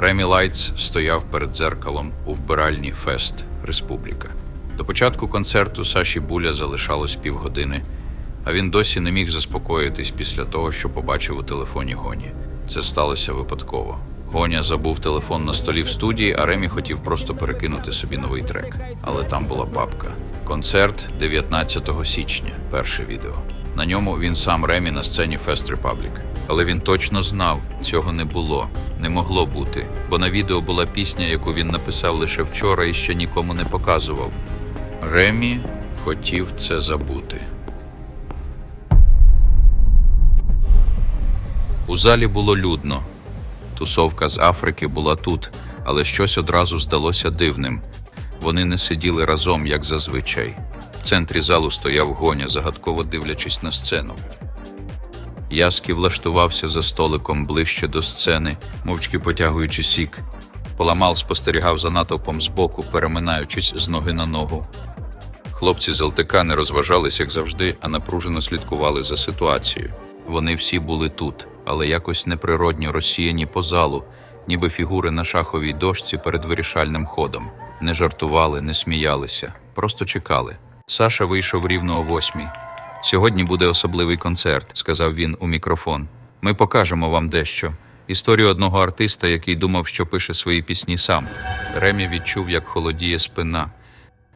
Ремі Лайтс стояв перед дзеркалом у вбиральні Фест Республіка. До початку концерту Саші Буля залишалось півгодини, а він досі не міг заспокоїтись після того, що побачив у телефоні Гоні. Це сталося випадково. Гоня забув телефон на столі в студії, а Ремі хотів просто перекинути собі новий трек. Але там була папка. Концерт 19 січня, перше відео. На ньому він сам Ремі на сцені Fest Republic. Але він точно знав, цього не було, не могло бути, бо на відео була пісня, яку він написав лише вчора і ще нікому не показував. Ремі хотів це забути. У залі було людно. Тусовка з Африки була тут, але щось одразу здалося дивним. Вони не сиділи разом, як зазвичай. В центрі залу стояв гоня, загадково дивлячись на сцену. Яскі влаштувався за столиком ближче до сцени, мовчки потягуючи сік. Поламал спостерігав за натовпом збоку, переминаючись з ноги на ногу. Хлопці з ЛТК не розважались, як завжди, а напружено слідкували за ситуацією. Вони всі були тут, але якось неприродньо розсіяні по залу, ніби фігури на шаховій дошці перед вирішальним ходом. Не жартували, не сміялися, просто чекали. Саша вийшов рівно о восьмій. Сьогодні буде особливий концерт, сказав він у мікрофон. Ми покажемо вам дещо. Історію одного артиста, який думав, що пише свої пісні сам. Ремі відчув, як холодіє спина.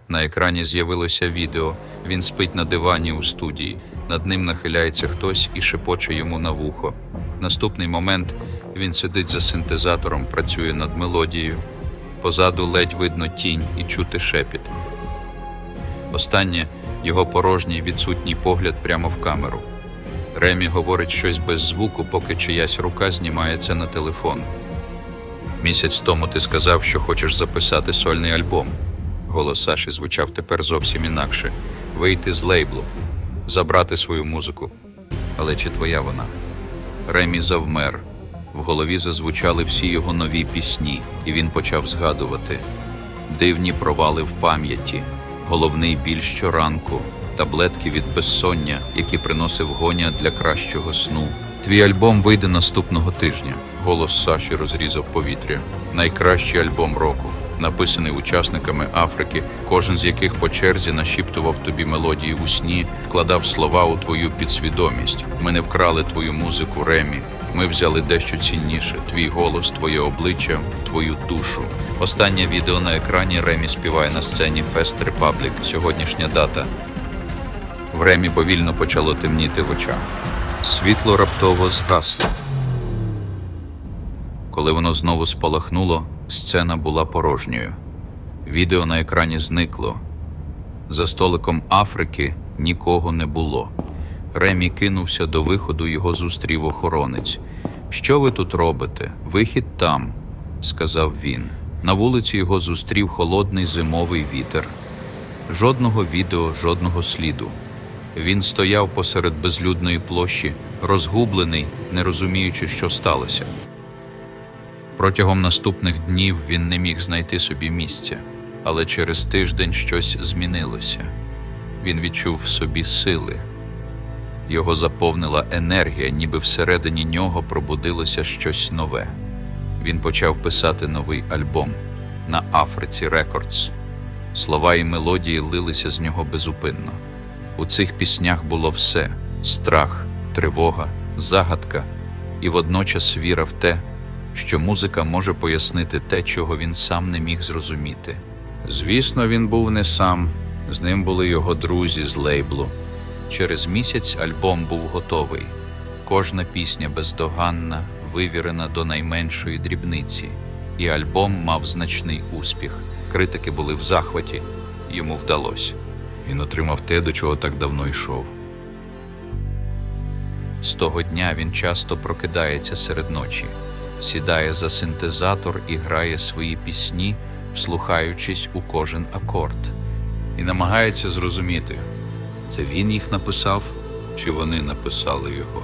На екрані з'явилося відео. Він спить на дивані у студії. Над ним нахиляється хтось і шепоче йому на вухо. Наступний момент він сидить за синтезатором, працює над мелодією. Позаду ледь видно тінь і чути шепіт. Останнє його порожній відсутній погляд прямо в камеру. Ремі говорить щось без звуку, поки чиясь рука знімається на телефон. Місяць тому ти сказав, що хочеш записати сольний альбом. Голос Саші звучав тепер зовсім інакше. Вийти з лейблу, забрати свою музику. Але чи твоя вона? Ремі завмер. В голові зазвучали всі його нові пісні, і він почав згадувати дивні провали в пам'яті, головний біль щоранку, таблетки від безсоння, які приносив гоня для кращого сну. Твій альбом вийде наступного тижня. Голос Саші розрізав повітря. Найкращий альбом року, написаний учасниками Африки, кожен з яких по черзі нашіптував тобі мелодії у сні, вкладав слова у твою підсвідомість. Ми не вкрали твою музику, Ремі. Ми взяли дещо цінніше: твій голос, твоє обличчя, твою душу. Останнє відео на екрані Ремі співає на сцені Fest Republic. Сьогоднішня дата. В Ремі повільно почало темніти в очах. Світло раптово згасло. Коли воно знову спалахнуло, сцена була порожньою. Відео на екрані зникло. За столиком Африки нікого не було. Ремі кинувся до виходу, його зустрів охоронець. Що ви тут робите? Вихід там, сказав він. На вулиці його зустрів холодний зимовий вітер. Жодного відео, жодного сліду. Він стояв посеред безлюдної площі, розгублений, не розуміючи, що сталося. Протягом наступних днів він не міг знайти собі місця, але через тиждень щось змінилося. Він відчув в собі сили. Його заповнила енергія, ніби всередині нього пробудилося щось нове. Він почав писати новий альбом на Африці Рекордс. Слова і мелодії лилися з нього безупинно. У цих піснях було все: страх, тривога, загадка і водночас віра в те, що музика може пояснити те, чого він сам не міг зрозуміти. Звісно, він був не сам, з ним були його друзі з лейблу. Через місяць альбом був готовий. Кожна пісня бездоганна, вивірена до найменшої дрібниці, і альбом мав значний успіх. Критики були в захваті, йому вдалося. Він отримав те, до чого так давно йшов. З того дня він часто прокидається серед ночі, сідає за синтезатор і грає свої пісні, вслухаючись у кожен акорд, і намагається зрозуміти, це він їх написав, чи вони написали його.